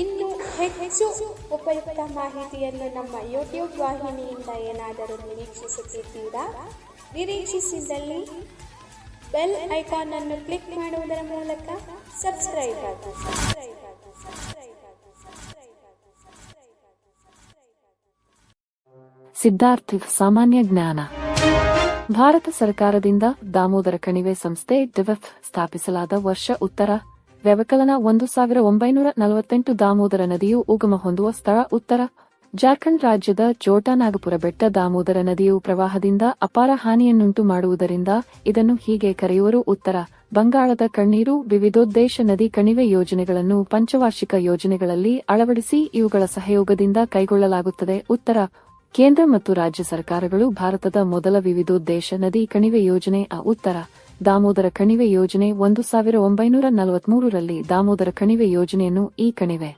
ಇನ್ನು ಹೆಚ್ಚು ಉಪಯುಕ್ತ ಮಾಹಿತಿಯನ್ನು ನಮ್ಮ ಯೂಟ್ಯೂಬ್ ವಾಹಿನಿಯಿಂದ ಏನಾದರೂ ನಿರೀಕ್ಷಿಸುತ್ತಿದ್ದೀರಾ? ನಿರೀಕ್ಷಿಸಿದಲ್ಲಿ ಬೆಲ್ ಐಕಾನ್ ಅನ್ನು ಕ್ಲಿಕ್ ಮಾಡುವುದರ ಮೂಲಕ ಸಬ್ಸ್ಕ್ರೈಬ್ ಆಗಿ. ಸಬ್ಸ್ಕ್ರೈಬ್ ಆಗಿ ಸಬ್ಸ್ಕ್ರೈಬ್ ಸಬ್ಸ್ಕ್ರೈಬ್ ಆಗಿ ಸಿದ್ಧಾರ್ಥ್ ಸಾಮಾನ್ಯ ಜ್ಞಾನ. ಭಾರತ ಸರ್ಕಾರದಿಂದ ದಾಮೋದರ ಕಣಿವೆ ಸಂಸ್ಥೆ ಡಿವೆಫ್ ಸ್ಥಾಪಿಸಲಾದ ವರ್ಷ ಉತ್ತರ ವ್ಯವಕಲನ ಒಂದು ಸಾವಿರ ಒಂಬೈನೂರ ನಲವತ್ತೆಂಟು ದಾಮೋದರ ನದಿಯು ಉಗಮ ಹೊಂದುವ ಸ್ಥಳ ಉತ್ತರ. ಜಾರ್ಖಂಡ್ ರಾಜ್ಯದ ಜೋಟಾನಾಗಪುರ ಬೆಟ್ಟ ದಾಮೋದರ ನದಿಯು ಪ್ರವಾಹದಿಂದ ಅಪಾರ ಹಾನಿಯನ್ನುಂಟು ಮಾಡುವುದರಿಂದ ಇದನ್ನು ಹೀಗೆ ಕರೆಯುವರು ಉತ್ತರ. ಬಂಗಾಳದ ಕಣ್ಣೀರು ವಿವಿಧೋದ್ದೇಶ ನದಿ ಕಣಿವೆ ಯೋಜನೆಗಳನ್ನು ಪಂಚವಾರ್ಷಿಕ ಯೋಜನೆಗಳಲ್ಲಿ ಅಳವಡಿಸಿ ಇವುಗಳ ಸಹಯೋಗದಿಂದ ಕೈಗೊಳ್ಳಲಾಗುತ್ತದೆ ಉತ್ತರ. ಕೇಂದ್ರ ಮತ್ತು ರಾಜ್ಯ ಸರ್ಕಾರಗಳು ಭಾರತದ ಮೊದಲ ವಿವಿಧೋದ್ದೇಶ ನದಿ ಕಣಿವೆ ಯೋಜನೆ, ಆ ಉತ್ತರ. ದಾಮೋದರ ಕಣಿವೆ ಯೋಜನೆ ಒಂದು ಸಾವಿರ ಒಂಬೈನೂರ ನಲವತ್ಮೂರರಲ್ಲಿ ದಾಮೋದರ ಕಣಿವೆ ಯೋಜನೆಯನ್ನು ಈ ಕಣಿವೆ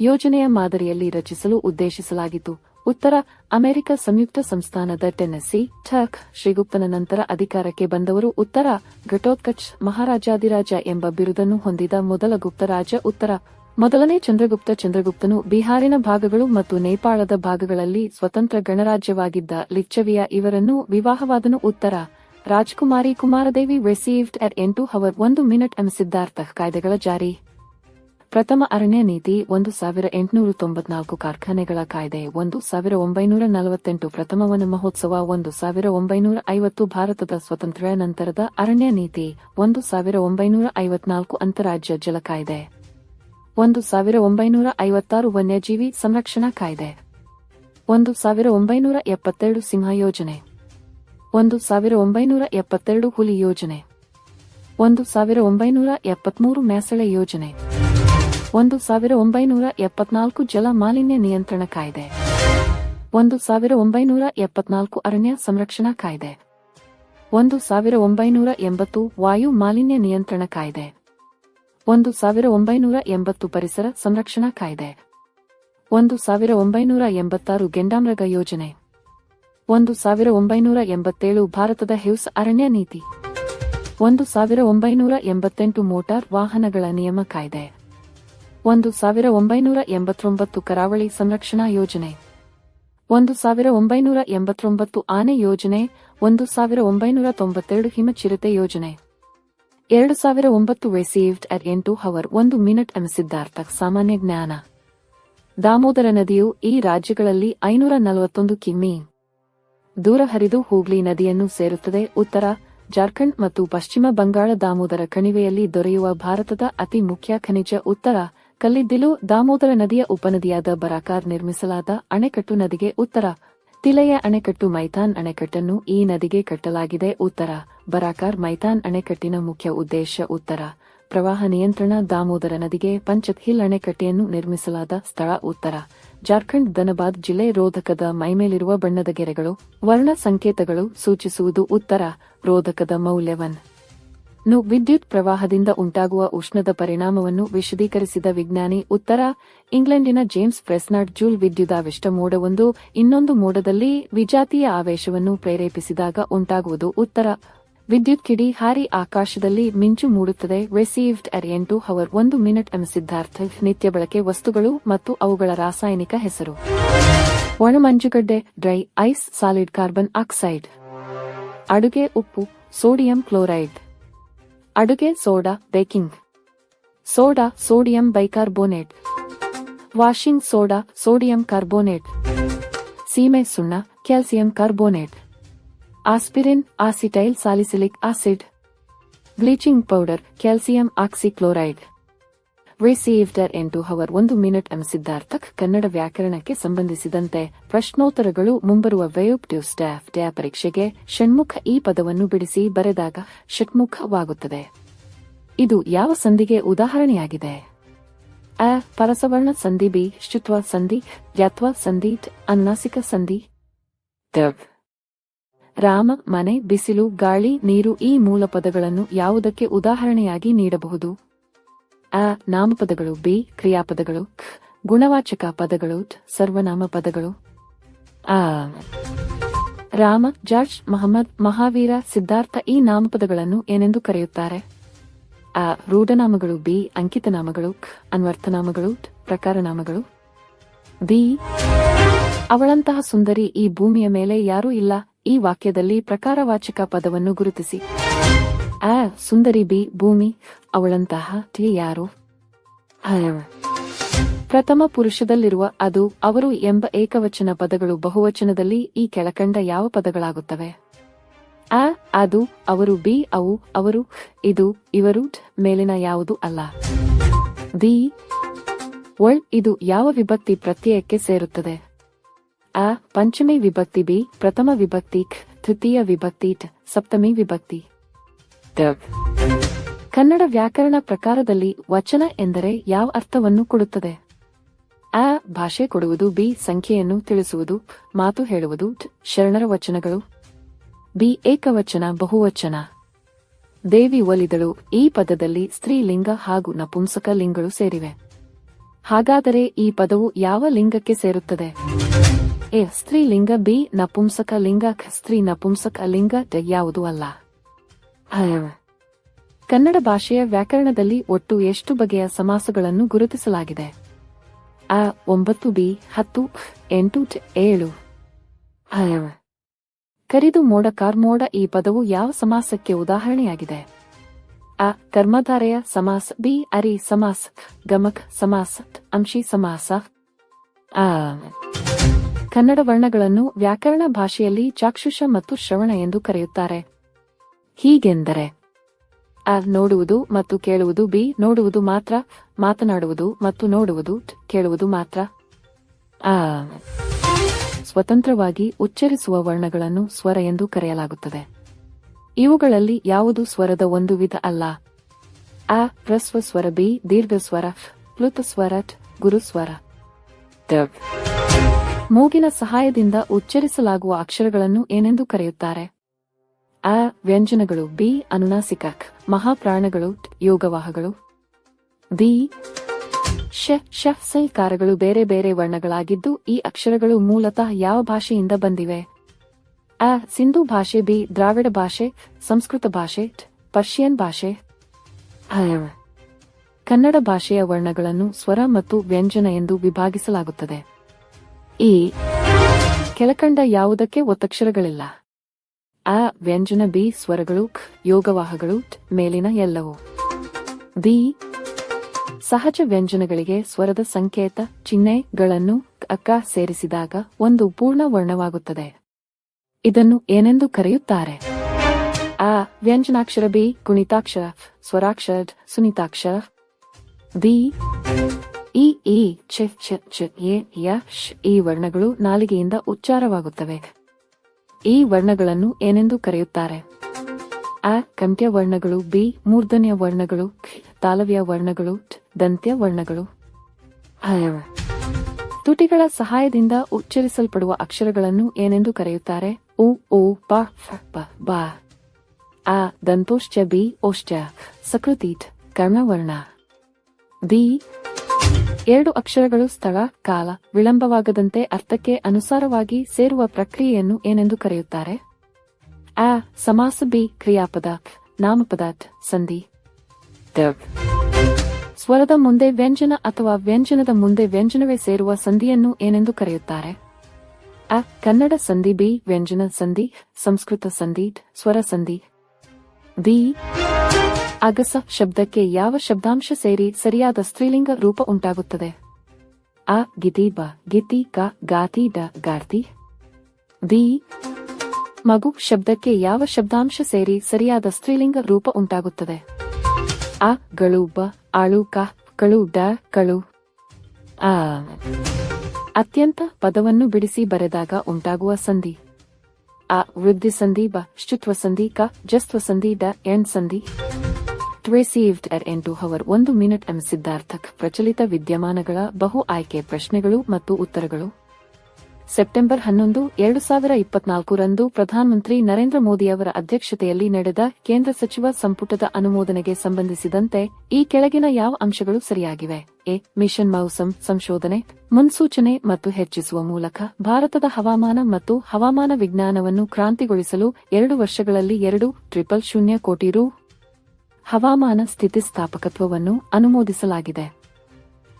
ಯೋಜನೆಯ ಮಾದರಿಯಲ್ಲಿ ರಚಿಸಲು ಉದ್ದೇಶಿಸಲಾಗಿತ್ತು ಉತ್ತರ ಅಮೆರಿಕ ಸಂಯುಕ್ತ ಸಂಸ್ಥಾನದ ಟೆನೆಸಿ ಠಕ್ ಶ್ರೀಗುಪ್ತನ ನಂತರ ಅಧಿಕಾರಕ್ಕೆ ಬಂದವರು ಉತ್ತರ ಘಟೋತ್ಕಚ್ ಮಹಾರಾಜಾದಿರಾಜ ಎಂಬ ಬಿರುದನ್ನು ಹೊಂದಿದ ಮೊದಲ ಗುಪ್ತರಾಜ ಉತ್ತರ ಮೊದಲನೇ ಚಂದ್ರಗುಪ್ತ ಚಂದ್ರಗುಪ್ತನು ಬಿಹಾರಿನ ಭಾಗಗಳು ಮತ್ತು ನೇಪಾಳದ ಭಾಗಗಳಲ್ಲಿ ಸ್ವತಂತ್ರ ಗಣರಾಜ್ಯವಾಗಿದ್ದ ಲಿಚ್ಚವಿಯ ಇವರನ್ನು ವಿವಾಹವಾದನು ಉತ್ತರ ರಾಜ್ಕುಮಾರಿ ಕುಮಾರದೇವಿ ರಿಸೀವ್ಡ್ ಅಟ್ ಎಂಟು ಹವರ್ ಒಂದು ಮಿನಿಟ್ ಎಂ ಸಿದ್ಧಾರ್ಥ ಕಾಯ್ದೆಗಳ ಜಾರಿ. ಪ್ರಥಮ ಅರಣ್ಯ ನೀತಿ ಒಂದು ಸಾವಿರ ಎಂಟುನೂರ ತೊಂಬತ್ನಾಲ್ಕು ಕಾರ್ಖಾನೆಗಳ ಕಾಯ್ದೆ ಒಂದು ಸಾವಿರ ಒಂಬೈನೂರ ನಲವತ್ತೆಂಟು ಪ್ರಥಮ ವನ ಮಹೋತ್ಸವ ಒಂದು ಸಾವಿರ ಒಂಬೈನೂರ ಐವತ್ತು ಭಾರತದ ಸ್ವಾತಂತ್ರ್ಯ ನಂತರದ ಅರಣ್ಯ ನೀತಿ ಒಂದು ಸಾವಿರ ಒಂಬೈನೂರ ಐವತ್ನಾಲ್ಕು ಅಂತಾರಾಜ್ಯ ಜಲ ಕಾಯ್ದೆ. ಒಂದು ಸಾವಿರ ಒಂಬೈನೂರ ಐವತ್ತಾರು ವನ್ಯಜೀವಿ ಸಂರಕ್ಷಣಾ ಕಾಯ್ದೆ. ಒಂದು ಸಾವಿರ ಒಂಬೈನೂರ ಎಪ್ಪತ್ತೆರಡು ಸಿಂಹ ಯೋಜನೆ. ಒಂದು ಸಾವಿರ ಒಂಬೈನೂರ ಎಪ್ಪತ್ತೆರಡು ಹುಲಿ ಯೋಜನೆ. ಒಂದು ಸಾವಿರ ಒಂಬೈನೂರ ಎಪ್ಪತ್ಮೂರು ಮ್ಯಾಸಳೆ ಯೋಜನೆ. ಒಂದು ಸಾವಿರ ಒಂಬೈನೂರ ಎಪ್ಪತ್ನಾಲ್ಕು ಜಲ ಮಾಲಿನ್ಯ ನಿಯಂತ್ರಣ ಕಾಯ್ದೆ. ಒಂದು ಸಾವಿರ ಒಂಬೈನೂರ ಎಪ್ಪತ್ನಾಲ್ಕು ಅರಣ್ಯ ಸಂರಕ್ಷಣಾ ಕಾಯ್ದೆ. ಒಂದು ಸಾವಿರ ಒಂಬೈನೂರ ಎಂಬತ್ತು ವಾಯು ಮಾಲಿನ್ಯ ನಿಯಂತ್ರಣ ಕಾಯ್ದೆ. ಒಂದು ಸಾವಿರ ಒಂಬೈನೂರ ಎಂಬತ್ತು ಪರಿಸರ ಸಂರಕ್ಷಣಾ ಕಾಯ್ದೆ. ಒಂದು ಸಾವಿರ ಒಂಬೈನೂರ ಎಂಬತ್ತಾರು ಗೆಂಡಾಮೃಗ ಯೋಜನೆ. ಒಂದು ಸಾವಿರ ಒಂಬೈನೂರ ಎಂಬತ್ತೇಳು ಭಾರತದ ಹ್ಯೂಸ್ ಅರಣ್ಯ ನೀತಿ. ಒಂದು ಸಾವಿರ ಒಂಬೈನೂರ ಎಂಬತ್ತೆಂಟು ಮೋಟಾರ್ ವಾಹನಗಳ ನಿಯಮ ಕಾಯ್ದೆ. ಒಂದು ಸಾವಿರ ಒಂಬೈನೂರ ಎಂಬತ್ತೊಂಬತ್ತು ಕರಾವಳಿ ಸಂರಕ್ಷಣಾ ಯೋಜನೆ. ಒಂದು ಸಾವಿರ ಒಂಬೈನೂರ ಎಂಬತ್ತೊಂಬತ್ತು ಆನೆ ಯೋಜನೆ ಒಂದು ಸಾವಿರ ಒಂಬೈನೂರ ತೊಂಬತ್ತೆರಡು ಹಿಮಚಿರತೆ ಯೋಜನೆ. ಎರಡು ಸಾವಿರ ಒಂಬತ್ತು ರಿಸೀವ್ಡ್ ಅಟ್ ಎಂಟು ಹವರ್ ಒಂದು ಮಿನಿಟ್ ಎಂ ಸಿದ್ಧಾರ್ಥ ಸಾಮಾನ್ಯ ಜ್ಞಾನ. ದಾಮೋದರ ನದಿಯು ಈ ರಾಜ್ಯಗಳಲ್ಲಿ ಐನೂರ ನಲವತ್ತೊಂದು ಕಿಮಿ ದೂರ ಹರಿದು ಹೂಗ್ಲಿ ನದಿಯನ್ನು ಸೇರುತ್ತದೆ. ಉತ್ತರ ಜಾರ್ಖಂಡ್ ಮತ್ತು ಪಶ್ಚಿಮ ಬಂಗಾಳ ದಾಮೋದರ ಕಣಿವೆಯಲ್ಲಿ ದೊರೆಯುವ ಭಾರತದ ಅತಿ ಮುಖ್ಯ ಖನಿಜ ಉತ್ತರ ಕಲ್ಲಿದ್ದಿಲು ದಾಮೋದರ ನದಿಯ ಉಪನದಿಯಾದ ಬರಾಕಾರ್ ನಿರ್ಮಿಸಲಾದ ಅಣೆಕಟ್ಟು ನದಿಗೆ ಉತ್ತರ. ತಿಲೆಯ ಅಣೆಕಟ್ಟು ಮೈತಾನ್ ಅಣೆಕಟ್ಟನ್ನು ಈ ನದಿಗೆ ಕಟ್ಟಲಾಗಿದೆ. ಉತ್ತರ ಬರಾಕಾರ್ ಮೈತಾನ್ ಅಣೆಕಟ್ಟಿನ ಮುಖ್ಯ ಉದ್ದೇಶ ಉತ್ತರ. ಪ್ರವಾಹ ನಿಯಂತ್ರಣ ದಾಮೋದರ ನದಿಗೆ ಪಂಚತ್ ಹಿಲ್ ಅಣೆಕಟ್ಟೆಯನ್ನು ನಿರ್ಮಿಸಲಾದ ಸ್ಥಳ ಉತ್ತರ. ಜಾರ್ಖಂಡ್ ಧನಬಾದ್ ಜಿಲ್ಲೆ ರೋಧಕದ ಮೈಮೇಲಿರುವ ಬಣ್ಣದ ಗೆರೆಗಳು, ವರ್ಣ ಸಂಕೇತಗಳು ಸೂಚಿಸುವುದು ಉತ್ತರ, ರೋಧಕದ ಮೌಲ್ಯವನ್. ನು ವಿದ್ಯುತ್ ಪ್ರವಾಹದಿಂದ ಉಂಟಾಗುವ ಉಷ್ಣದ ಪರಿಣಾಮವನ್ನು ವಿಶದೀಕರಿಸಿದ ವಿಜ್ಞಾನಿ ಉತ್ತರ, ಇಂಗ್ಲೆಂಡಿನ ಜೇಮ್ಸ್ ಪ್ರೆಸ್ನಾಡ್ ಜೂಲ್ ವಿದ್ಯುದಾವಿಷ್ಟ ಮೋಡವೊಂದು ಇನ್ನೊಂದು ಮೋಡದಲ್ಲಿ ವಿಜಾತೀಯ ಆವೇಶವನ್ನು ಪ್ರೇರೇಪಿಸಿದಾಗ ಉಂಟಾಗುವುದು ಉತ್ತರ. ವಿದ್ಯುತ್ ಕಿಡಿ ಹಾರಿ ಆಕಾಶದಲ್ಲಿ ಮಿಂಚು ಮೂಡುತ್ತದೆ. ರಿಸೀವ್ಡ್ ಅಟ್ ಎಂಟು ಹವರ್ ಒಂದು ಮಿನಿಟ್ ಎಂ ಸಿದ್ಧಾರ್ಥ. ನಿತ್ಯ ಬಳಕೆ ವಸ್ತುಗಳು ಮತ್ತು ಅವುಗಳ ರಾಸಾಯನಿಕ ಹೆಸರು. ಒಣಮಂಜುಗಡ್ಡೆ, dry ice, solid carbon oxide. ಅಡುಗೆ ಉಪ್ಪು, ಸೋಡಿಯಂ ಕ್ಲೋರೈಡ್. ಅಡುಗೆ soda, baking. Soda, sodium bicarbonate. Washing soda, sodium carbonate. ಸೀಮೆ ಸುಣ್ಣ, calcium carbonate. Aspirin, acetyl salicylic acid, bleaching powder, calcium oxychloride. Received at ಎಂಟು ಹವರ್ ಒಂದು ಮಿನಿಟ್ ಎಂ ಸಿದ್ಧಾರ್ಥಕ್ ಕನ್ನಡ ವ್ಯಾಕರಣಕ್ಕೆ ಸಂಬಂಧಿಸಿದಂತೆ ಪ್ರಶ್ನೋತ್ತರಗಳು ಮುಂಬರುವ ವೇಯೋಪ್ಟಿವ್ ಸ್ಟಾಫ್ ಡ್ಯಾ ಪರೀಕ್ಷೆಗೆ ಷಣ್ಮುಖ ಈ ಪದವನ್ನು ಬಿಡಿಸಿ ಬರೆದಾಗ ಷಟ್ಮುಖವಾಗುತ್ತದೆ ಇದು ಯಾವ ಸಂಧಿಗೆ ಉದಾಹರಣೆಯಾಗಿದೆ? ಅ, ಪರಸವರ್ಣ ಸಂಧಿ, ಬಿ ಶುತ್ವ ಸಂಧಿ ಯತ್ವ ಸಂಧಿ ಅನುನಾಸಿಕ ಸಂಧಿ ರಾಮ, ಮನೆ, ಬಿಸಿಲು, ಗಾಳಿ, ನೀರು ಈ ಮೂಲ ಪದಗಳನ್ನು ಯಾವುದಕ್ಕೆ ಉದಾಹರಣೆಯಾಗಿ ನೀಡಬಹುದು? ಅ ನಾಮಪದಗಳು, ಬಿ, ಕ್ರಿಯಾಪದಗಳು ಗುಣವಾಚಕ ಪದಗಳು ಸರ್ವನಾಮ ಪದಗಳು. ಆ, ರಾಮ, ಜಾರ್ಜ್, ಮಹಮ್ಮದ್, ಮಹಾವೀರ, ಸಿದ್ಧಾರ್ಥ ಈ ನಾಮಪದಗಳನ್ನು ಏನೆಂದು ಕರೆಯುತ್ತಾರೆ? ಆ, ರೂಢನಾಮಗಳು, ಬಿ, ಅಂಕಿತನಾಮಗಳು ಅನ್ವರ್ಥನಾಮಗಳು ಪ್ರಕಾರನಾಮಗಳು. ಬಿ, ಅವಳಂತಹ ಸುಂದರಿ ಈ ಭೂಮಿಯ ಮೇಲೆ ಯಾರೂ ಇಲ್ಲ. ಈ ವಾಕ್ಯದಲ್ಲಿ ಪ್ರಕಾರವಾಚಕ ಪದವನ್ನು ಗುರುತಿಸಿ. ಆ ಸುಂದರಿ ಬಿ, ಭೂಮಿ, ಅವಳಂತಹ ಟಿ ಯಾರು. ಪ್ರಥಮ ಪುರುಷದಲ್ಲಿರುವ ಅದು ಅವರು ಎಂಬ ಏಕವಚನ ಪದಗಳು ಬಹುವಚನದಲ್ಲಿ ಈ ಕೆಳಕಂಡ ಯಾವ ಪದಗಳಾಗುತ್ತವೆ? ಆ, ಅದು, ಅವರು, ಬಿ, ಅವು, ಅವರು, ಇದು, ಇವರು ಮೇಲಿನ ಯಾವುದು ಅಲ್ಲ. ದಿ, ಒಳ್, ಇದು ಯಾವ ವಿಭಕ್ತಿ ಪ್ರತ್ಯಯಕ್ಕೆ ಸೇರುತ್ತದೆ? ಅ ಪಂಚಮಿ ವಿಭಕ್ತಿ ಬಿ ಪ್ರಥಮ ವಿಭಕ್ತಿ ಖ ತೃತೀಯ ವಿಭಕ್ತಿ ಟ ಸಪ್ತಮಿ ವಿಭಕ್ತಿ. ಕನ್ನಡ ವ್ಯಾಕರಣ ಪ್ರಕಾರದಲ್ಲಿ ವಚನ ಎಂದರೆ ಯಾವ ಅರ್ಥವನ್ನು ಕೊಡುತ್ತದೆ? ಅ ಭಾಷೆ ಕೊಡುವುದು ಬಿ ಸಂಖ್ಯೆಯನ್ನು ತಿಳಿಸುವುದು ಮಾತು ಹೇಳುವುದು ಶರಣರ ವಚನಗಳು. ಬಿ ಏಕವಚನ ಬಹುವಚನ. ದೇವಿ ಒಲಿದಳು ಈ ಪದದಲ್ಲಿ ಸ್ತ್ರೀಲಿಂಗ ಹಾಗೂ ನಪುಂಸಕ ಲಿಂಗಗಳು ಸೇರಿವೆ. ಹಾಗಾದರೆ ಈ ಪದವು ಯಾವ ಲಿಂಗಕ್ಕೆ ಸೇರುತ್ತದೆ? ಎ ಸ್ತ್ರೀಲಿಂಗ, ಬಿ ನಪುಂಸಕ ಲಿಂಗ ಸ್ತ್ರೀ ನಪುಂಸಕ ಲಿಂಗ ಯಾವುದು ಅಲ್ಲ. ಕನ್ನಡ ಭಾಷೆಯ ವ್ಯಾಕರಣದಲ್ಲಿ ಒಟ್ಟು ಎಷ್ಟು ಬಗೆಯ ಸಮಾಸಗಳನ್ನು ಗುರುತಿಸಲಾಗಿದೆ? ಅ ಒಂಬತ್ತು, ಬಿ ಹತ್ತು, ಎಂಟು ಏಳು. ಕರಿದು ಮೋಡ ಕಾರ್ಮೋಡ ಈ ಪದವು ಯಾವ ಸಮಾಸಕ್ಕೆ ಉದಾಹರಣೆಯಾಗಿದೆ? ಅ ಕರ್ಮಧಾರೆಯ ಸಮಾಸ, ಬಿ ಅರಿ ಸಮಾಸ ಗಮಕ್ ಸಮಾಸ, ಅಂಶಿ ಸಮಾಸ. ಆ ಕನ್ನಡ ವರ್ಣಗಳನ್ನು ವ್ಯಾಕರಣ ಭಾಷೆಯಲ್ಲಿ ಚಾಕ್ಷುಷ ಮತ್ತು ಶ್ರವಣ ಎಂದು ಕರೆಯುತ್ತಾರೆ. ಹೀಗೆಂದರೆ, ಅ, ನೋಡುವುದು ಮತ್ತು ಕೇಳುವುದು, ಬಿ, ನೋಡುವುದು ಮಾತ್ರ, ಮಾತನಾಡುವುದು ಮತ್ತು ನೋಡುವುದು ಕೇಳುವುದು ಮಾತ್ರ. ಆ, ಸ್ವತಂತ್ರವಾಗಿ ಉಚ್ಚರಿಸುವ ವರ್ಣಗಳನ್ನು ಸ್ವರ ಎಂದು ಕರೆಯಲಾಗುತ್ತದೆ. ಇವುಗಳಲ್ಲಿ ಯಾವುದು ಸ್ವರದ ಒಂದು ವಿಧ ಅಲ್ಲ? ಅ ಹ್ರಸ್ವ ಸ್ವರ, ಬಿ ದೀರ್ಘ ಸ್ವರ ಪ್ಲುತ ಸ್ವರ ಗುರುಸ್ವರ. ಮೂಗಿನ ಸಹಾಯದಿಂದ ಉಚ್ಚರಿಸಲಾಗುವ ಅಕ್ಷರಗಳನ್ನು ಏನೆಂದು ಕರೆಯುತ್ತಾರೆ? ಅ, ವ್ಯಂಜನಗಳು. ಬಿ ಅನುನಾಸಿಕ ಮಹಾಪ್ರಾಣಗಳು. ಯೋಗವಾಹಗಳು. ದಿ ಶ ಶ ಸೈಕಾರಗಳು ಬೇರೆ ಬೇರೆ ವರ್ಣಗಳಾಗಿದ್ದು ಈ ಅಕ್ಷರಗಳು ಮೂಲತಃ ಯಾವ ಭಾಷೆಯಿಂದ ಬಂದಿವೆ? ಅ, ಸಿಂಧು ಭಾಷೆ. ಬಿ, ದ್ರಾವಿಡ ಭಾಷೆ. ಸಂಸ್ಕೃತ ಭಾಷೆ. ಪರ್ಷಿಯನ್ ಭಾಷೆ. ಕನ್ನಡ ಭಾಷೆಯ ವರ್ಣಗಳನ್ನು ಸ್ವರ ಮತ್ತು ವ್ಯಂಜನ ಎಂದು ವಿಭಾಗಿಸಲಾಗುತ್ತದೆ. ಈ ಕೆಳಕಂಡ ಯಾವುದಕ್ಕೆ ಒತ್ತಕ್ಷರಗಳಿಲ್ಲ. ಅ ವ್ಯಂಜನ ಬಿ ಸ್ವರಗಳು ಖ್, ಯೋಗವಾಹಗಳು ಮೇಲಿನ ಎಲ್ಲವೂ. ದಿ ಸಹಜ ವ್ಯಂಜನಗಳಿಗೆ ಸ್ವರದ ಸಂಕೇತ ಚಿಹ್ನೆಗಳನ್ನು ಅಕ್ಕ ಸೇರಿಸಿದಾಗ ಒಂದು ಪೂರ್ಣ ವರ್ಣವಾಗುತ್ತದೆ. ಇದನ್ನು ಏನೆಂದು ಕರೆಯುತ್ತಾರೆ? ಆ ವ್ಯಂಜನಾಕ್ಷರ ಬಿ ಗುಣಿತಾಕ್ಷರ ಸ್ವರಾಕ್ಷರ ಸುನಿತಾಕ್ಷರ. ದಿ ಇ ಈ ಚ ಚ ಚ ಎ, ಯ ಶ್ ಈ ವರ್ಣಗಳು ನಾಲಿಗೆಯಿಂದ ಉಚ್ಚಾರವಾಗುತ್ತವೆ. ಈ ವರ್ಣಗಳನ್ನು ಏನೆಂದು ಕರೆಯುತ್ತಾರೆ? ಅ ಕಂಠ್ಯ ವರ್ಣಗಳು, ಬಿ, ಮೂರ್ಧನ್ಯ ವರ್ಣಗಳು ತಾಲವ್ಯ ವರ್ಣಗಳು ದಂತ್ಯ ವರ್ಣಗಳು. ತುಟಿಗಳ ಸಹಾಯದಿಂದ ಉಚ್ಚರಿಸಲ್ಪಡುವ ಅಕ್ಷರಗಳನ್ನು ಏನೆಂದು ಕರೆಯುತ್ತಾರೆ? ಉ ಓ ಪ ಪ, ಬ. ಆ, ದಂತೋಶ್ಚ, ಬಿ, ಓಶ್ಚ ಸಕೃತಿ ಕರ್ಣವರ್ಣ. ದಿ ಎರಡು ಅಕ್ಷರಗಳು ಸ್ಥಳ ಕಾಲ ವಿಳಂಬವಾಗದಂತೆ ಅರ್ಥಕ್ಕೆ ಅನುಸಾರವಾಗಿ ಸೇರುವ ಪ್ರಕ್ರಿಯೆಯನ್ನು ಏನೆಂದು ಕರೆಯುತ್ತಾರೆ? ಆ ಸಮಾಸ ಬಿ ಕ್ರಿಯಾಪದ ನಾಮಪದ ಸಂಧಿ. ಸ್ವರದ ಮುಂದೆ ವ್ಯಂಜನ ಅಥವಾ ವ್ಯಂಜನದ ಮುಂದೆ ವ್ಯಂಜನವೇ ಸೇರುವ ಸಂಧಿಯನ್ನು ಏನೆಂದು ಕರೆಯುತ್ತಾರೆ? ಅ ಕನ್ನಡ ಸಂಧಿ ಬಿ ವ್ಯಂಜನ ಸಂಧಿ ಸಂಸ್ಕೃತ ಸಂಧಿ ಸ್ವರ ಸಂಧಿ. ದಿ ಅಗಸ ಶಬ್ದಕ್ಕೆ ಯಾವ ಶಬ್ದಾಂಶ ಸೇರಿ ಸರಿಯಾದ ಸ್ತ್ರೀಲಿಂಗ ರೂಪ ಉಂಟಾಗುತ್ತದೆ? ಅ ಬ, ಗಿತಿ, ಕ, ಗಾತಿ, ಡ, ಗಾರ್ತಿ. ದಿ, ಮಗು ಶಬ್ದಕ್ಕೆ ಯಾವ ಶಬ್ದಾಂಶ ಸೇರಿ ಸರಿಯಾದ ಸ್ತ್ರೀಲಿಂಗ ರೂಪ ಉಂಟಾಗುತ್ತದೆ? ಅ, ಗಳು, ಬ, ಆಳು, ಕ, ಕಳು, ಡ, ಕಳು. ಆ ಅತ್ಯಂತ ಪದವನ್ನು ಬಿಡಿಸಿ ಬರೆದಾಗ ಉಂಟಾಗುವ ಸಂಧಿ. ಅ ವೃದ್ಧಿ ಸಂಧಿ ಬ ಶುತ್ವ ಸಂಧಿ ಕ ಜಸ್ತ್ವ ಸಂಧಿ ಡ ಎಣ್ ಸಂಧಿ ರಿಸೀವ್ಡ್ ಅಟ್ ಎಂಟು ಹವರ್ ಒಂದು ಮಿನಿಟ್ ಎಂ ಸಿದ್ಧಾರ್ಥಕ್ ಪ್ರಚಲಿತ ವಿದ್ಯಮಾನಗಳ ಬಹು ಆಯ್ಕೆ ಪ್ರಶ್ನೆಗಳು ಮತ್ತು ಉತ್ತರಗಳು. ಸೆಪ್ಟೆಂಬರ್ ಹನ್ನೊಂದು, ಎರಡು ಸಾವಿರ ಇಪ್ಪತ್ನಾಲ್ಕರಂದು ಪ್ರಧಾನಮಂತ್ರಿ ನರೇಂದ್ರ ಮೋದಿಯವರ ಅಧ್ಯಕ್ಷತೆಯಲ್ಲಿ ನಡೆದ ಕೇಂದ್ರ ಸಚಿವ ಸಂಪುಟದ ಅನುಮೋದನೆಗೆ ಸಂಬಂಧಿಸಿದಂತೆ ಈ ಕೆಳಗಿನ ಯಾವ ಅಂಶಗಳು ಸರಿಯಾಗಿವೆ? ಎ. ಮಿಷನ್ ಮೌಸಮ್ ಸಂಶೋಧನೆ, ಮುನ್ಸೂಚನೆ ಮತ್ತು ಹೆಚ್ಚಿಸುವ ಮೂಲಕ ಭಾರತದ ಹವಾಮಾನ ಮತ್ತು ಹವಾಮಾನ ವಿಜ್ಞಾನವನ್ನು ಕ್ರಾಂತಿಗೊಳಿಸಲು ಎರಡು ವರ್ಷಗಳಲ್ಲಿ ಎರಡು ಟ್ರಿಪಲ್ ಶೂನ್ಯ ಕೋಟಿ ರು. ಹವಾಮಾನ ಸ್ಥಿತಿಸ್ಥಾಪಕತ್ವವನ್ನು ಅನುಮೋದಿಸಲಾಗಿದೆ.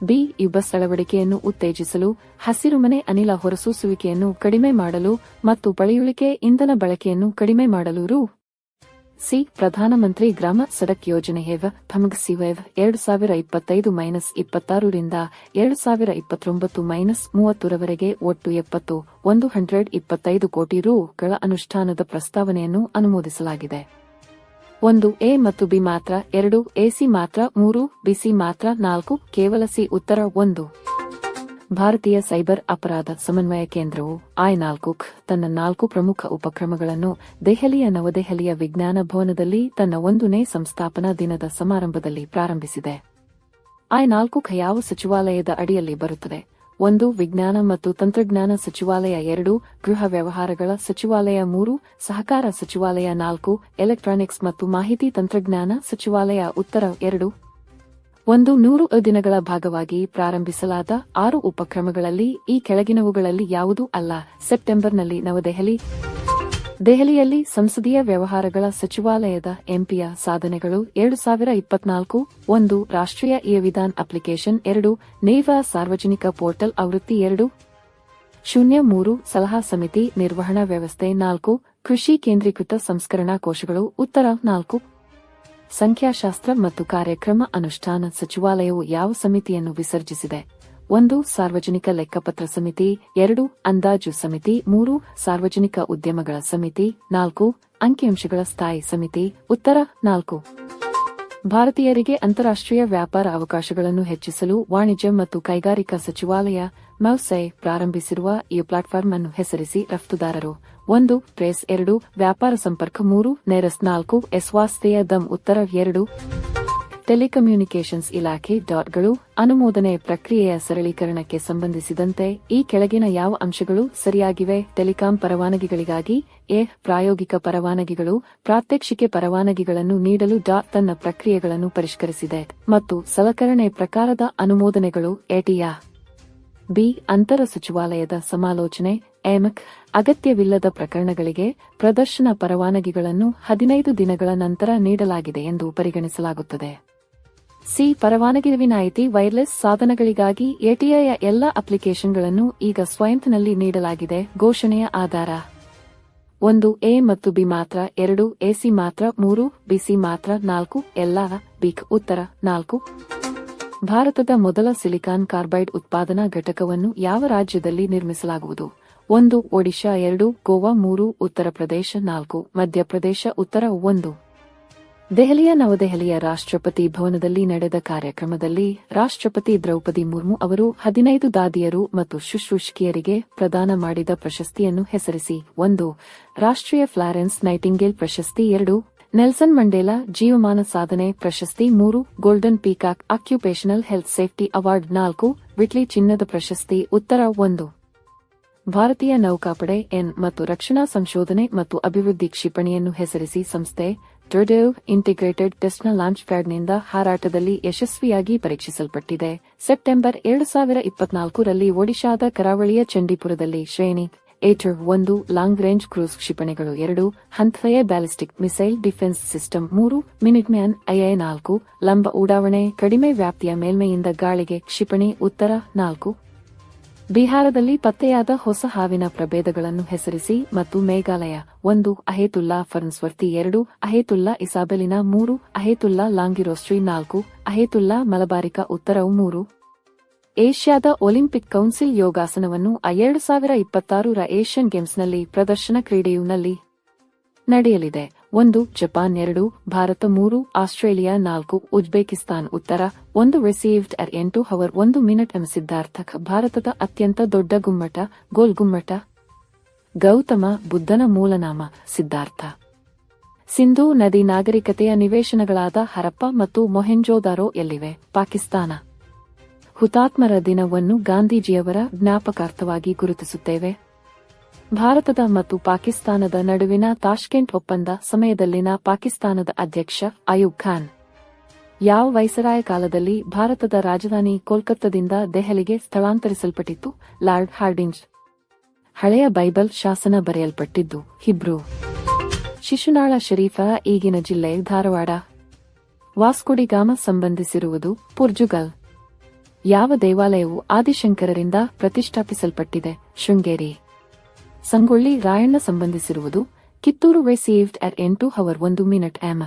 ಬಿ. ಯುಬಸ್ ಅಳವಡಿಕೆಯನ್ನು ಉತ್ತೇಜಿಸಲು ಹಸಿರುಮನೆ ಅನಿಲ ಹೊರಸೂಸುವಿಕೆಯನ್ನು ಕಡಿಮೆ ಮಾಡಲು ಮತ್ತು ಪಳೆಯುಳಿಕೆ ಇಂಧನ ಬಳಕೆಯನ್ನು ಕಡಿಮೆ ಮಾಡಲು ರು. ಸಿ. ಪ್ರಧಾನಮಂತ್ರಿ ಗ್ರಾಮ ಸಡಕ್ ಯೋಜನೆ ಹೇವ ಫಮಗ್ಸಿವೇವ್ ಎರಡು ಸಾವಿರ ಇಪ್ಪತ್ತೈದು ಮೈನಸ್ ಇಪ್ಪತ್ತಾರರಿಂದ ಎರಡು ಸಾವಿರ ಇಪ್ಪತ್ತೊಂಬತ್ತು ಮೈನಸ್ ಮೂವತ್ತರವರೆಗೆ ಒಟ್ಟು ಎಪ್ಪತ್ತು, ಒಂದು ಹಂಡ್ರೆಡ್ ಇಪ್ಪತ್ತೈದು ಕೋಟಿ ರೂಗಳ ಅನುಷ್ಠಾನದ ಪ್ರಸ್ತಾವನೆಯನ್ನು ಅನುಮೋದಿಸಲಾಗಿದೆ. ಒಂದು, ಎ ಮತ್ತು ಬಿ ಮಾತ್ರ, ಎರಡು, ಎಸಿ ಮಾತ್ರ, ಮೂರು, ಬಿಸಿ ಮಾತ್ರ, ನಾಲ್ಕು, ಕೇವಲ ಸಿ ಉತ್ತರ, ಒಂದು. ಭಾರತೀಯ ಸೈಬರ್ ಅಪರಾಧ ಸಮನ್ವಯ ಕೇಂದ್ರವು ಐ ನಾಲ್ಕು ತನ್ನ ನಾಲ್ಕು ಪ್ರಮುಖ ಉಪಕ್ರಮಗಳನ್ನು ದೆಹಲಿಯ ನವದೆಹಲಿಯ ವಿಜ್ಞಾನ ಭವನದಲ್ಲಿ ತನ್ನ ಒಂದನೇ ಸಂಸ್ಥಾಪನಾ ದಿನದ ಸಮಾರಂಭದಲ್ಲಿ ಪ್ರಾರಂಭಿಸಿದೆ. ಐ ನಾಲ್ಕು ಯಾವ ಸಚಿವಾಲಯದ ಅಡಿಯಲ್ಲಿ ಬರುತ್ತದೆ? ಒಂದು, ವಿಜ್ಞಾನ ಮತ್ತು ತಂತ್ರಜ್ಞಾನ ಸಚಿವಾಲಯ ಎರಡು, ಗೃಹ ವ್ಯವಹಾರಗಳ ಸಚಿವಾಲಯ ಮೂರು, ಸಹಕಾರ ಸಚಿವಾಲಯ ನಾಲ್ಕು, ಎಲೆಕ್ಟ್ರಾನಿಕ್ಸ್ ಮತ್ತು ಮಾಹಿತಿ ತಂತ್ರಜ್ಞಾನ ಸಚಿವಾಲಯ ಉತ್ತರ ಎರಡು. ಒಂದು, ನೂರು ದಿನಗಳ ಭಾಗವಾಗಿ ಪ್ರಾರಂಭಿಸಲಾದ ಆರು ಉಪಕ್ರಮಗಳಲ್ಲಿ ಈ ಕೆಳಗಿನವುಗಳಲ್ಲಿ ಯಾವುದೂ ಅಲ್ಲ. ಸೆಪ್ಟೆಂಬರ್ನಲ್ಲಿ ನವದೆಹಲಿ. ದೆಹಲಿಯಲ್ಲಿ ಸಂಸದೀಯ ವ್ಯವಹಾರಗಳ ಸಚಿವಾಲಯದ ಎಂಪಿಯ ಸಾಧನೆಗಳು ಎರಡು ಸಾವಿರ ಇಪ್ಪತ್ನಾಲ್ಕು, ಒಂದು ರಾಷ್ಟ್ರೀಯ ಇ ವಿಧಾನ್ ಅಪ್ಲಿಕೇಶನ್, ಎರಡು ನೇವಾ ಸಾರ್ವಜನಿಕ ಪೋರ್ಟಲ್ ಆವೃತ್ತಿ, ಎರಡು ಶೂನ್ಯ ಮೂರು ಸಲಹಾ ಸಮಿತಿ ನಿರ್ವಹಣಾ ವ್ಯವಸ್ಥೆ, ನಾಲ್ಕು ಕೃಷಿ ಕೇಂದ್ರೀಕೃತ ಸಂಸ್ಕರಣಾ ಕೋಶಗಳು, ಉತ್ತರ ನಾಲ್ಕು ಸಂಖ್ಯಾಶಾಸ್ತ್ರ ಮತ್ತು ಕಾರ್ಯಕ್ರಮ ಅನುಷ್ಠಾನ ಸಚಿವಾಲಯವು ಯಾವ ಸಮಿತಿಯನ್ನು ವಿಸರ್ಜಿಸಿದೆ? ಒಂದು, ಸಾರ್ವಜನಿಕ ಲೆಕ್ಕಪತ್ರ ಸಮಿತಿ, ಎರಡು, ಅಂದಾಜು ಸಮಿತಿ, ಮೂರು, ಸಾರ್ವಜನಿಕ ಉದ್ಯಮಗಳ ಸಮಿತಿ, ನಾಲ್ಕು, ಅಂಕಿಅಂಶಗಳ ಸ್ಥಾಯಿ ಸಮಿತಿ, ಉತ್ತರ, ನಾಲ್ಕು. ಭಾರತೀಯರಿಗೆ ಅಂತಾರಾಷ್ಟ್ರೀಯ ವ್ಯಾಪಾರ ಅವಕಾಶಗಳನ್ನು ಹೆಚ್ಚಿಸಲು ವಾಣಿಜ್ಯ ಮತ್ತು ಕೈಗಾರಿಕಾ ಸಚಿವಾಲಯ, ಮೌಸೈ, ಪ್ರಾರಂಭಿಸಿರುವ ಈ ಪ್ಲಾಟ್ಫಾರ್ಮ್ ಅನ್ನು ಹೆಸರಿಸಿ ರಫ್ತುದಾರರು. ಒಂದು, ಪ್ರೆಸ್, ಎರಡು, ವ್ಯಾಪಾರ ಸಂಪರ್ಕ, ಮೂರು, ನೆರಸ್, ನಾಲ್ಕು, ಎಸ್ವಾಸ್ತೆಯ, ದಮ್, ಉತ್ತರ, ಎರಡು. ಟೆಲಿಕಮ್ಯುನಿಕೇಷನ್ಸ್ ಇಲಾಖೆ ಡಾಟ್ಗಳು ಅನುಮೋದನೆ ಪ್ರಕ್ರಿಯೆಯ ಸರಳೀಕರಣಕ್ಕೆ ಸಂಬಂಧಿಸಿದಂತೆ ಈ ಕೆಳಗಿನ ಯಾವ ಅಂಶಗಳು ಸರಿಯಾಗಿವೆ? ಟೆಲಿಕಾಂ ಪರವಾನಗಿಗಳಿಗಾಗಿ ಎ, ಪ್ರಾಯೋಗಿಕ ಪರವಾನಗಿಗಳು, ಪ್ರಾತ್ಯಕ್ಷಿಕೆ ಪರವಾನಗಿಗಳನ್ನು ನೀಡಲು ಡಾಟ್ ತನ್ನ ಪ್ರಕ್ರಿಯೆಗಳನ್ನು ಪರಿಷ್ಕರಿಸಿದೆ. ಮತ್ತು ಸಲಕರಣೆ ಪ್ರಕಾರದ ಅನುಮೋದನೆಗಳು ಎಟಿಯ ಬಿ, ಅಂತರ ಸಚಿವಾಲಯದ ಸಮಾಲೋಚನೆ ಎಮಕ್ ಅಗತ್ಯವಿಲ್ಲದ ಪ್ರಕರಣಗಳಿಗೆ ಪ್ರದರ್ಶನ ಪರವಾನಗಿಗಳನ್ನು ಹದಿನೈದು ದಿನಗಳ ನಂತರ ನೀಡಲಾಗಿದೆ ಎಂದು ಪರಿಗಣಿಸಲಾಗುತ್ತದೆ. ಸಿ ಪರವಾನಗಿ ವಿನಾಯಿತಿ ವೈರ್ಲೆಸ್ ಸಾಧನಗಳಿಗಾಗಿ ಎಟಿಐಯ ಎಲ್ಲ ಅಪ್ಲಿಕೇಶನ್ಗಳನ್ನು ಈಗ ಸ್ವಯಂತ್ನಲ್ಲಿ ನೀಡಲಾಗಿದೆ. ಘೋಷಣೆಯ ಆಧಾರ. ಒಂದು, ಎ ಮತ್ತು ಬಿ ಮಾತ್ರ, ಎರಡು, ಎಸಿ ಮಾತ್ರ, ಮೂರು, ಬಿಸಿ ಮಾತ್ರ, ನಾಲ್ಕು, ಎಲ್ಲ, ಬಿಕ್, ಉತ್ತರ, ನಾಲ್ಕು. ಭಾರತದ ಮೊದಲ ಸಿಲಿಕಾನ್ ಕಾರ್ಬೈಡ್ ಉತ್ಪಾದನಾ ಘಟಕವನ್ನು ಯಾವ ರಾಜ್ಯದಲ್ಲಿ ನಿರ್ಮಿಸಲಾಗುವುದು? ಒಂದು, ಒಡಿಶಾ, ಎರಡು, ಗೋವಾ, ಮೂರು, ಉತ್ತರ ಪ್ರದೇಶ, ನಾಲ್ಕು, ಮಧ್ಯಪ್ರದೇಶ, ಉತ್ತರ, ಒಂದು. ದೆಹಲಿಯ ನವದೆಹಲಿಯ ರಾಷ್ಟ್ರಪತಿ ಭವನದಲ್ಲಿ ನಡೆದ ಕಾರ್ಯಕ್ರಮದಲ್ಲಿ ರಾಷ್ಟ್ರಪತಿ ದ್ರೌಪದಿ ಮುರ್ಮು ಅವರು ಹದಿನೈದು ದಾದಿಯರು ಮತ್ತು ಶುಶ್ರೂಷಕಿಯರಿಗೆ ಪ್ರದಾನ ಮಾಡಿದ ಪ್ರಶಸ್ತಿಯನ್ನು ಹೆಸರಿಸಿ, ಒಂದು, ರಾಷ್ಟ್ರೀಯ ಫ್ಲಾರೆನ್ಸ್ ನೈಟಿಂಗೇಲ್ ಪ್ರಶಸ್ತಿ, ಎರಡು, ನೆಲ್ಸನ್ ಮಂಡೇಲಾ ಜೀವಮಾನ ಸಾಧನೆ ಪ್ರಶಸ್ತಿ, ಮೂರು, golden peacock occupational health safety award, ನಾಲ್ಕು, ವಿಟ್ಲಿ ಚಿನ್ನದ ಪ್ರಶಸ್ತಿ, ಉತ್ತರ, ಒಂದು. ಭಾರತೀಯ ನೌಕಾಪಡೆ ಎನ್ ಮತ್ತು ರಕ್ಷಣಾ ಸಂಶೋಧನೆ ಮತ್ತು ಅಭಿವೃದ್ಧಿ ಕ್ಷಿಪಣಿಯನ್ನು ಹೆಸರಿಸಿ ಸಂಸ್ಥೆ ಟೊಡೆವ್ ಇಂಟಿಗ್ರೇಟೆಡ್ ಟೆಸ್ಟ್ನ ಲಾಂಚ್ ಪ್ಯಾಡ್ನಿಂದ ಹಾರಾಟದಲ್ಲಿ ಯಶಸ್ವಿಯಾಗಿ ಪರೀಕ್ಷಿಸಲ್ಪಟ್ಟಿದೆ. ಸೆಪ್ಟೆಂಬರ್ ಎರಡು ಸಾವಿರ ಇಪ್ಪತ್ನಾಲ್ಕರಲ್ಲಿ ಒಡಿಶಾದ ಕರಾವಳಿಯ ಚಂಡೀಪುರದಲ್ಲಿ ಶ್ರೇಣಿ ಏಟರ್ ಒಂದು ಲಾಂಗ್ ರೇಂಜ್ ಕ್ರೂಸ್ ಕ್ಷಿಪಣಿಗಳು ಎರಡು ಹಂತಯ ಬ್ಯಾಲಿಸ್ಟಿಕ್ ಮಿಸೈಲ್ ಡಿಫೆನ್ಸ್ ಸಿಸ್ಟಮ್ ಮೂರು ಮಿನಿಟ್ ಮ್ಯಾನ್ ಐಐ ನಾಲ್ಕು, ಲಂಬ ಉಡಾವಣೆ ಕಡಿಮೆ ವ್ಯಾಪ್ತಿಯ ಮೇಲ್ಮೈಯಿಂದ ಗಾಳಿಗೆ ಕ್ಷಿಪಣಿ ಉತ್ತರ ನಾಲ್ಕು ಬಿಹಾರದಲ್ಲಿ ಪತ್ತೆಯಾದ ಹೊಸ ಹಾವಿನ ಪ್ರಭೇದಗಳನ್ನು ಹೆಸರಿಸಿ ಮತ್ತು ಮೇಘಾಲಯ, ಒಂದು, ಅಹೇತುಲ್ಲಾ ಫರ್ನ್ಸ್ವರ್ತಿ, ಎರಡು, ಅಹೇತುಲ್ಲಾ ಇಸಾಬೆಲಿನ, ಮೂರು, ಅಹೇತುಲ್ಲಾ ಲಾಂಗಿರೋಸ್ಟ್ರಿ, ನಾಲ್ಕು, ಅಹೇತುಲ್ಲಾ ಮಲಬಾರಿಕಾ ಉತ್ತರವು ಮೂರು. ಏಷ್ಯಾದ ಒಲಿಂಪಿಕ್ ಕೌನ್ಸಿಲ್ ಯೋಗಾಸನವನ್ನು ಎರಡು ಸಾವಿರ ಇಪ್ಪತ್ತಾರರ ಏಷ್ಯನ್ ಗೇಮ್ಸ್ನಲ್ಲಿ ಪ್ರದರ್ಶನ ಕ್ರೀಡೆಯುನಲ್ಲಿ ನಡೆಯಲಿದೆ. ಒಂದು, ಜಪಾನ್ ಎರಡು, ಭಾರತ ಮೂರು, ಆಸ್ಟ್ರೇಲಿಯಾ ನಾಲ್ಕು, ಉಜ್ಬೇಕಿಸ್ತಾನ್ ಉತ್ತರ, ಒಂದು ರಿಸೀವ್ಡ್ ಅರ್ ಎಂಟು ಹವರ್ ಒಂದು ಮಿನಿಟ್ ಎಂ ಸಿದ್ಧಾರ್ಥಕ್, ಭಾರತದ ಅತ್ಯಂತ ದೊಡ್ಡ ಗುಮ್ಮಟ, ಗೋಲ್ ಗುಮ್ಮಟ. ಗೌತಮ, ಬುದ್ಧನ ಮೂಲನಾಮ, ಸಿದ್ಧಾರ್ಥ. ಸಿಂಧೂ ನದಿ ನಾಗರಿಕತೆಯ ನಿವೇಶನಗಳಾದ ಹರಪ್ಪ ಮತ್ತು ಮೊಹೆಂಜೋದಾರೋ ಎಲ್ಲಿವೆ? ಪಾಕಿಸ್ತಾನ. ಹುತಾತ್ಮರ ದಿನವನ್ನು ಗಾಂಧೀಜಿಯವರ ಜ್ಞಾಪಕಾರ್ಥವಾಗಿ ಗುರುತಿಸುತ್ತೇವೆ. ಭಾರತದ ಮತ್ತು ಪಾಕಿಸ್ತಾನದ ನಡುವಿನ ತಾಷ್ಕೆಂಟ್ ಒಪ್ಪಂದ ಸಮಯದಲ್ಲಿನ ಪಾಕಿಸ್ತಾನದ ಅಧ್ಯಕ್ಷ ಅಯೂಬ್ ಖಾನ್. ಯಾವ ವೈಸರಾಯ ಕಾಲದಲ್ಲಿ ಭಾರತದ ರಾಜಧಾನಿ ಕೋಲ್ಕತ್ತಾದಿಂದ ದೆಹಲಿಗೆ ಸ್ಥಳಾಂತರಿಸಲ್ಪಟ್ಟಿತ್ತು? Lord Hardinge. ಹಳೆಯ ಬೈಬಲ್ ಶಾಸನ ಬರೆಯಲ್ಪಟ್ಟಿದ್ದು ಹಿಬ್ರೂ. ಶಿಶುನಾಳ ಶರೀಫ ಈಗಿನ ಜಿಲ್ಲೆ ಧಾರವಾಡ. ವಾಸ್ಕೋಡಿಗಾಮ ಸಂಬಂಧಿಸಿರುವುದು ಪೋರ್ಚುಗಲ್ ಯಾವ ದೇವಾಲಯವು ಆದಿಶಂಕರರಿಂದ ಪ್ರತಿಷ್ಠಾಪಿಸಲ್ಪಟ್ಟಿದೆ? ಶೃಂಗೇರಿ. ಸಂಗೊಳ್ಳಿ ರಾಯಣ್ಣ ಸಂಬಂಧಿಸಿರುವುದು ಕಿತ್ತೂರು ರಿಸೀವ್ಡ್ ಅಟ್ ಎಂಟು ಹವರ್ ಒಂದು ಮಿನಿಟ್ ಎಂ